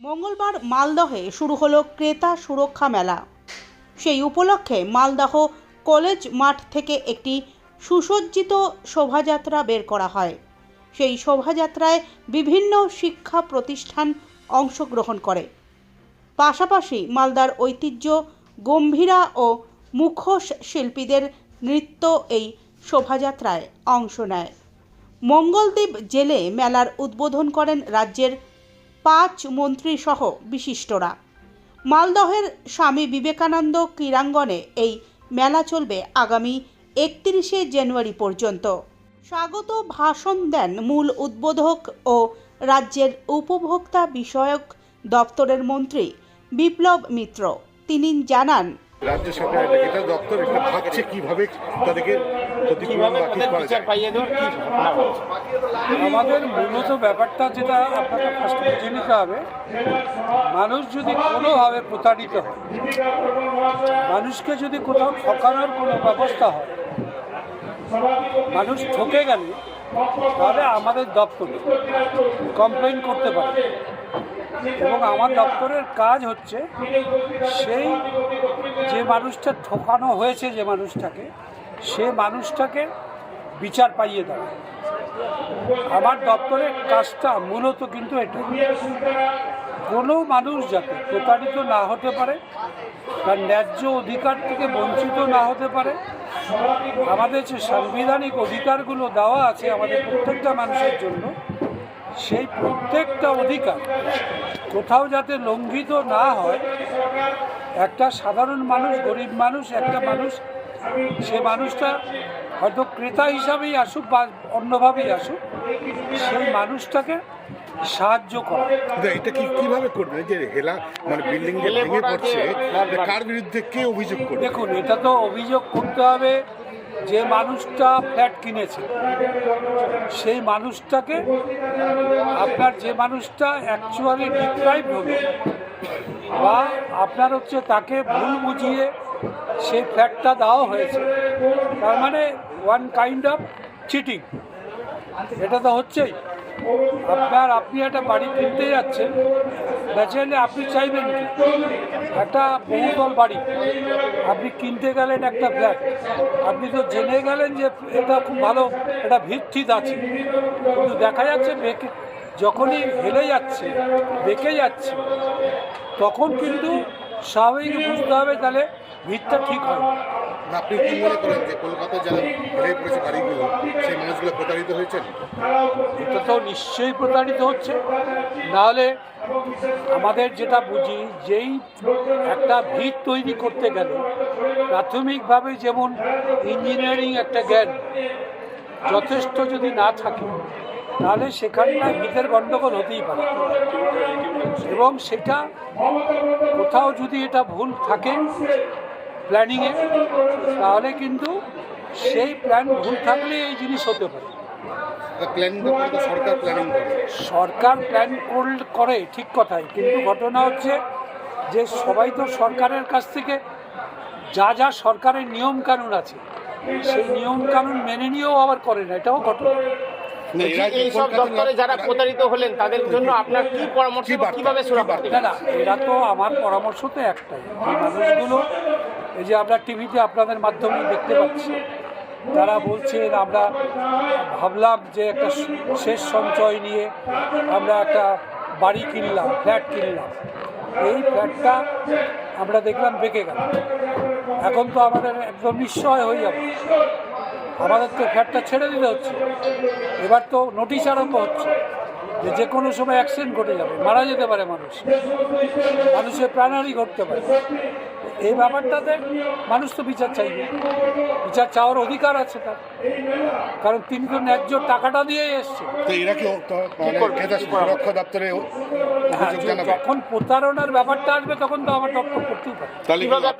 মঙ্গলবার মালদহে শুরু হলো ক্রেতা সুরক্ষা মেলা। সেই উপলক্ষে মালদহ কলেজ মাঠ থেকে একটি সুসজ্জিত শোভাযাত্রা বের করা হয়। সেই শোভাযাত্রায় বিভিন্ন শিক্ষা প্রতিষ্ঠান অংশগ্রহণ করে। পাশাপাশি মালদার ঐতিহ্য, গম্ভীরা ও মুখোশ শিল্পীদের নৃত্য এই শোভাযাত্রায় অংশ নেয়। মঙ্গলদ্বীপ জেলে মেলার উদ্বোধন করেন রাজ্যের পাঁচ মন্ত্রীসহ বিশিষ্টরা। মালদহের স্বামী বিবেকানন্দ ক্রীড়াঙ্গনে এই মেলা চলবে আগামী একত্রিশে জানুয়ারি পর্যন্ত। স্বাগত ভাষণ দেন মূল উদ্বোধক ও রাজ্যের উপভোক্তা বিষয়ক দপ্তরের মন্ত্রী বিপ্লব মিত্র। তিনি জানান রাজ্য সরকার এটা এটা দপ্তর এটা ভাবছে কীভাবে তাদেরকে ক্ষতিপূরণ করা যায়। আমাদের মূলত ব্যাপারটা যেটা আপনাকে ফার্স্ট বুঝে নিতে হবে মানুষ যদি কোনোভাবে প্রতারিত হয় মানুষকে যদি কোথাও ঠকানোর কোনো ব্যবস্থা হয় মানুষ ঠকে গেলে তাহলে আমাদের দপ্তরে কমপ্লেন করতে পারে এবং আমার দপ্তরের কাজ হচ্ছে সেই যে মানুষটা ঠকানো হয়েছে যে মানুষটাকে, সে মানুষটাকে বিচার পাইয়ে দেওয়া। আমার দপ্তরের কাজটা মূলত কিন্তু এটা। কোনো মানুষ যাতে প্রতারিত না হতে পারে, তার ন্যায্য অধিকার থেকে বঞ্চিত না হতে পারে, আমাদের যে সাংবিধানিক অধিকারগুলো দেওয়া আছে আমাদের প্রত্যেকটা মানুষের জন্য সেই প্রত্যেকটা অধিকার কোথাও যাতে লঙ্ঘিত না হয় একটা সাধারণ মানুষ গরিব মানুষ একটা মানুষ সে মানুষটা হয়তো ক্রেতা হিসাবেই আসুক বা অন্যভাবেই আসুক সেই মানুষটাকে সাহায্য করা। এটা কি কীভাবে করবে? যে হেলা মানে বিল্ডিং ভেঙে পড়ছে যে ফ্ল্যাট এটা কার বিরুদ্ধে কে অভিযোগ করবে? দেখুন এটা তো অভিযোগ করতে হবে যে মানুষটা ফ্ল্যাট কিনেছে, সেই মানুষটাকে আপনার যে মানুষটা অ্যাকচুয়ালি ডিপ্রাইভ হবে বা আপনার হচ্ছে তাকে ভুল বুঝিয়ে সেই ফ্ল্যাটটা দেওয়া হয়েছে, তার মানে ওয়ান কাইন্ড অফ চিটিং এটা তো হচ্ছেই। আপনার, আপনি একটা বাড়ি কিনতে যাচ্ছেন ন্যাচারালি আপনি চাইবেন কি? একটা বহুতল বাড়ি, আপনি কিনতে গেলেন একটা ফ্ল্যাট আপনি তো জেনে গেলেন যে এটা খুব ভালো, এটা ভিত্তিত আছে। কিন্তু দেখা যাচ্ছে বেঁকে, যখনই হেলে যাচ্ছে, বেঁকে যাচ্ছে, তখন কিন্তু স্বাভাবিক বুঝতে হবে তাহলে ভিতটা ঠিক হয়। আপনি কি মনে করেন যে কলকাতায় যারা ভেঙে পড়েছে বাড়িগুলো, সেই মানুষগুলো প্রতারিত হয়েছেন? এটা তো নিশ্চয়ই প্রতারিত হচ্ছে। নাহলে আমাদের যেটা বুঝি, যেই একটা ভিত তৈরি করতে গেলে প্রাথমিকভাবে যেমন ইঞ্জিনিয়ারিং একটা জ্ঞান যথেষ্ট যদি না থাকে, তাহলে সেখানটায় ভিতের গণ্ডগোল হতেই পারে। এবং সেটা কোথাও যদি এটা ভুল থাকে প্ল্যানিংয়ে তাহলে কিন্তু সেই প্ল্যান ভুল থাকলে এই জিনিস হতে পারে। সরকার প্ল্যানিং সরকার প্ল্যান করল- করে ঠিক কথাই। কিন্তু ঘটনা হচ্ছে যে সবাই তো সরকারের কাছ থেকে যা যা সরকারের নিয়ম কানুন আছে সেই নিয়ম কানুন মেনে নিয়েও আবার করে না। এটাও ঘটনা। দপ্তরে যারা প্রতারিত হলেন তাদের জন্য আপনার কি পরামর্শ? কীভাবে? না এরা তো আমার পরামর্শ তো একটাই। মানুষগুলো এই যে আমরা টিভিতে আপনাদের মাধ্যমে দেখতে পাচ্ছি, তারা বলছেন আমরা ভাবলাম যে একটা শেষ সঞ্চয় নিয়ে আমরা একটা বাড়ি কিনলাম, ফ্ল্যাট কিনলাম। এই ফ্ল্যাটটা আমরা দেখলাম বেঁকে গেল। এখন তো আমাদের একদম নিশ্চয় হয়ে যাবে। আমাদের তো ফ্ল্যাটটা ছেড়ে দিতে হচ্ছে। এবার তো নোটিশ আরম্ভ হচ্ছে। যে যে কোনো সময় অ্যাক্সিডেন্ট ঘটে যাবে মারা যেতে পারে মানুষ। মানুষের প্রাণহানি ঘটতে পারে। এই ব্যাপারটাতে মানুষ তো বিচার চাইবে। বিচার চাওয়ার অধিকার আছে তার। কারণ তিনি তো ন্যায্য টাকাটা দিয়েই এসছে তো এরা কি মানে ক্রেতা সুরক্ষা দপ্তরে হ্যাঁ, যখন প্রতারণার ব্যাপারটা আসবে তখন তো আমার দপ্তর করতেই পারে।